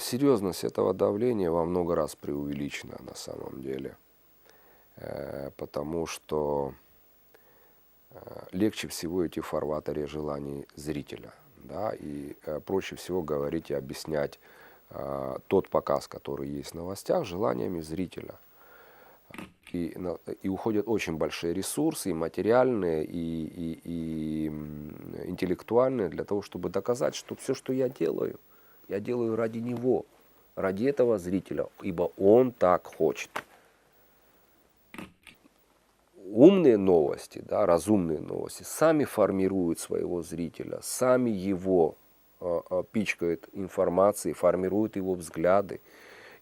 Серьезность этого давления во много раз преувеличена на самом деле, Э, потому что э, легче всего идти в фарватере желаний зрителя, да, и э, проще всего говорить и объяснять тот показ, который есть в новостях, желаниями зрителя. И, и уходят очень большие ресурсы, и материальные, и, и- и, интеллектуальные, для того, чтобы доказать, что все, что я делаю, я делаю ради него, ради этого зрителя, ибо он так хочет. Умные новости, да, разумные новости, сами формируют своего зрителя, сами его э, э, пичкают информацией, формируют его взгляды.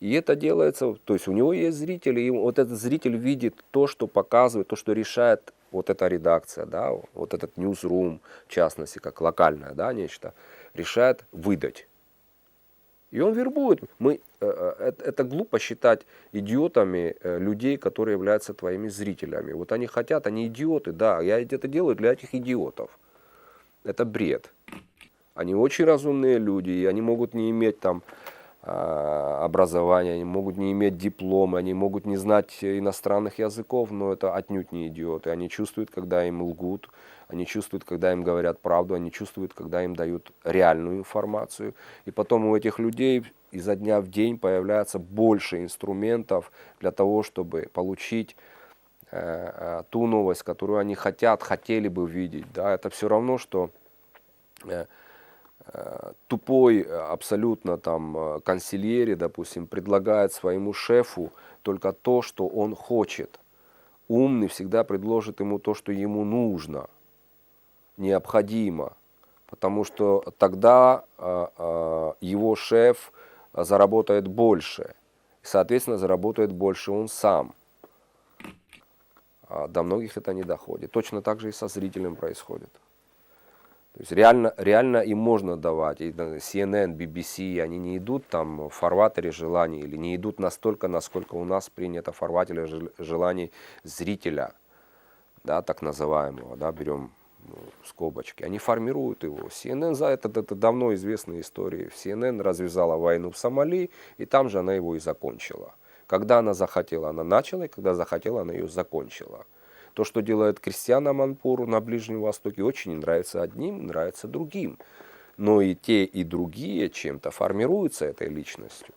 И это делается, то есть у него есть зрители, и вот этот зритель видит то, что показывает, то, что решает вот эта редакция, да, вот этот newsroom, в частности, как локальное, да, нечто, решает выдать. И он вербует. Мы, э, э, это, это глупо считать идиотами э, людей, которые являются твоими зрителями. Вот они хотят, они идиоты, да, я это делаю для этих идиотов. Это бред. Они очень разумные люди, и они могут не иметь там а, образования, они могут не иметь диплома, они могут не знать иностранных языков, но это отнюдь не идиоты. Они чувствуют, когда им лгут, они чувствуют, когда им говорят правду, они чувствуют, когда им дают реальную информацию. И потом у этих людей изо дня в день появляется больше инструментов для того, чтобы получить э, э, ту новость, которую они хотят, хотели бы видеть. Да? Это все равно, что э, тупой э, абсолютно там э, консильери, допустим, предлагает своему шефу только то, что он хочет. Умный всегда предложит ему то, что ему нужно, необходимо, потому что тогда э, э, его шеф заработает больше, соответственно, заработает больше он сам. А до многих это не доходит. Точно так же и со зрителем происходит. То есть реально, реально им можно давать. И CNN, BBC, они не идут там в фарватере желаний или не идут настолько, насколько у нас принято в фарватере жел- желаний зрителя, да, так называемого, да, берем ну, скобочки. Они формируют его. CNN за это, это давно известная история. CNN развязала войну в Сомали, и там же она его и закончила. Когда она захотела, она начала, и когда захотела, она ее закончила. То, что делает Кристиана Манпуру на Ближнем Востоке, очень нравится одним, нравится другим. Но и те, и другие чем-то формируются этой личностью.